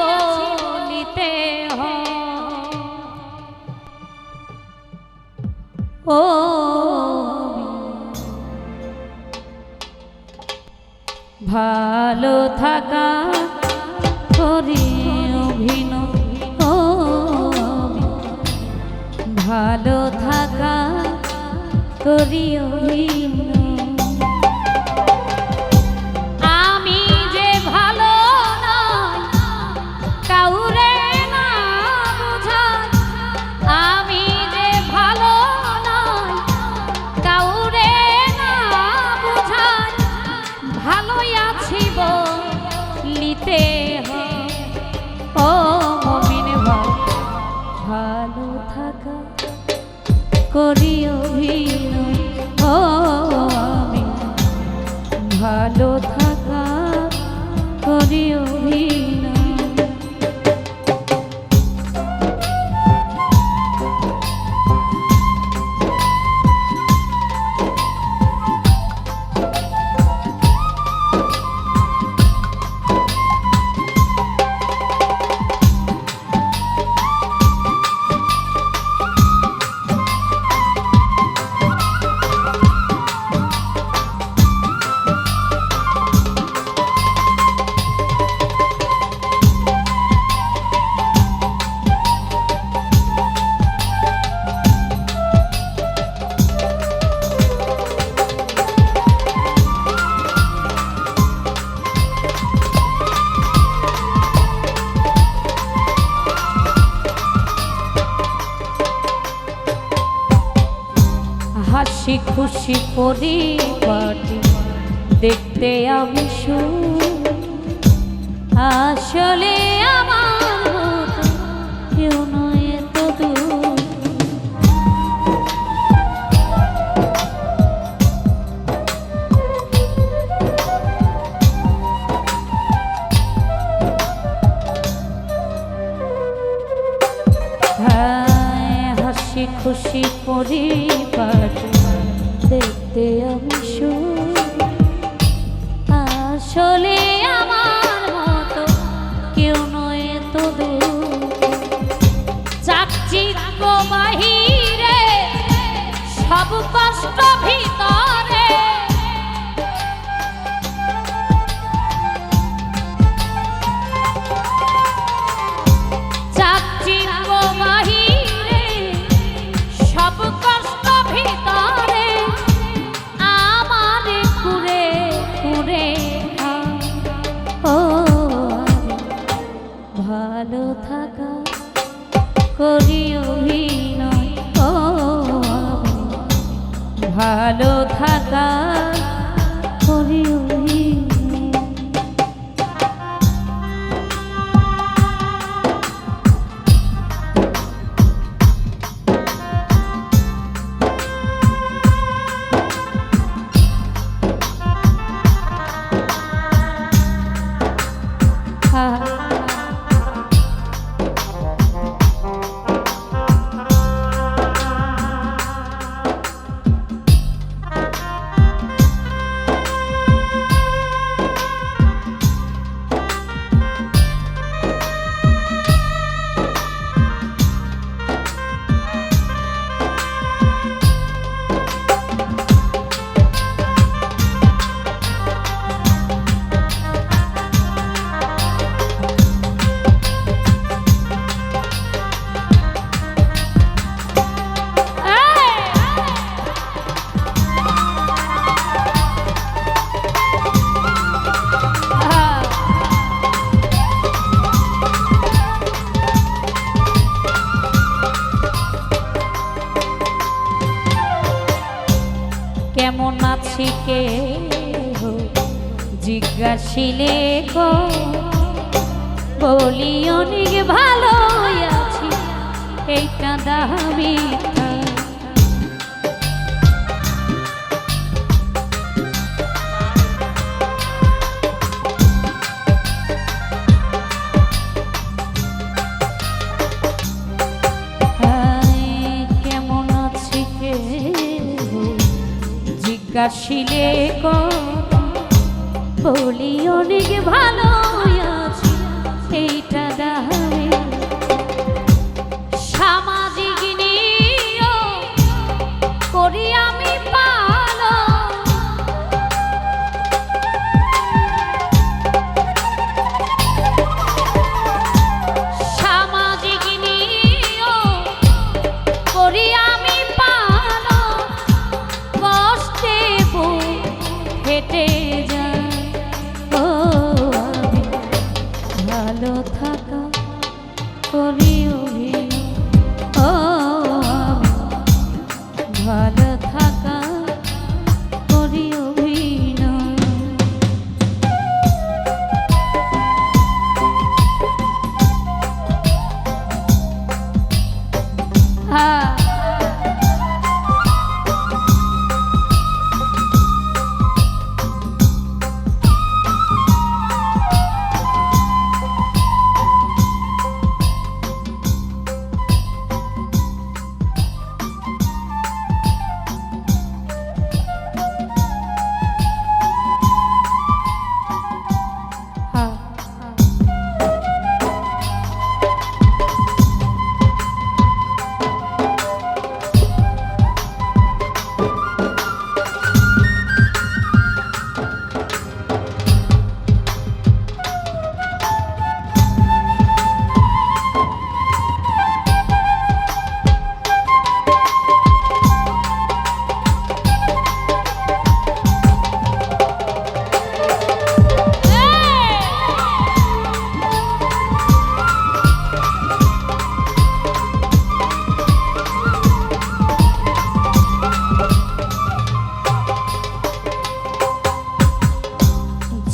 বলিতে ও ভালো থাকা করি অভিনয় ও ভালো থাকা করি অভিনয় ভালোই আছি বলিতে ও মমিন ভালো থাকা করি অভিন ও আমি ভালো থাকা করি অভিনয় খুশি পরিপাটি দেখতে আমি সুখ। আসলে আমার কেউ নয় এত দূর হাসি খুশি পরিবার দেখতে আমি। আসলে আমার মতো কেউ নয় তো চাকচিক্য বাহিরে সব কষ্ট ভিতরে ভালো থাকা করি কেমন আছি কে? জিজ্ঞাসিলে বলি অনেক ভালো আছি এইটা দাবি জিজ্ঞাসিলে কলি অনেক ভালো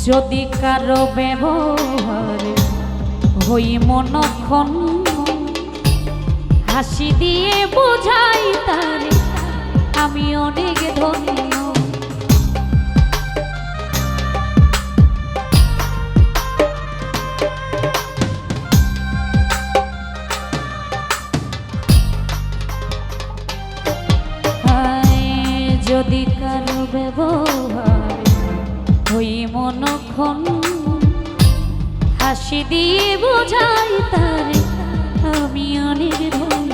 যদি কারও ব্যবহার হই মনক্ষণ হাসি দিয়ে বোঝাই তার আমি অনেক যখন হাসি দিয়ে বোঝাই তার আমি অনেক ধন্য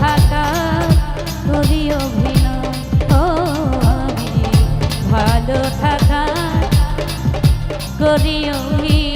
থাকা করি অভিনয়। ও আমি ভালো থাকা করি অভিনয়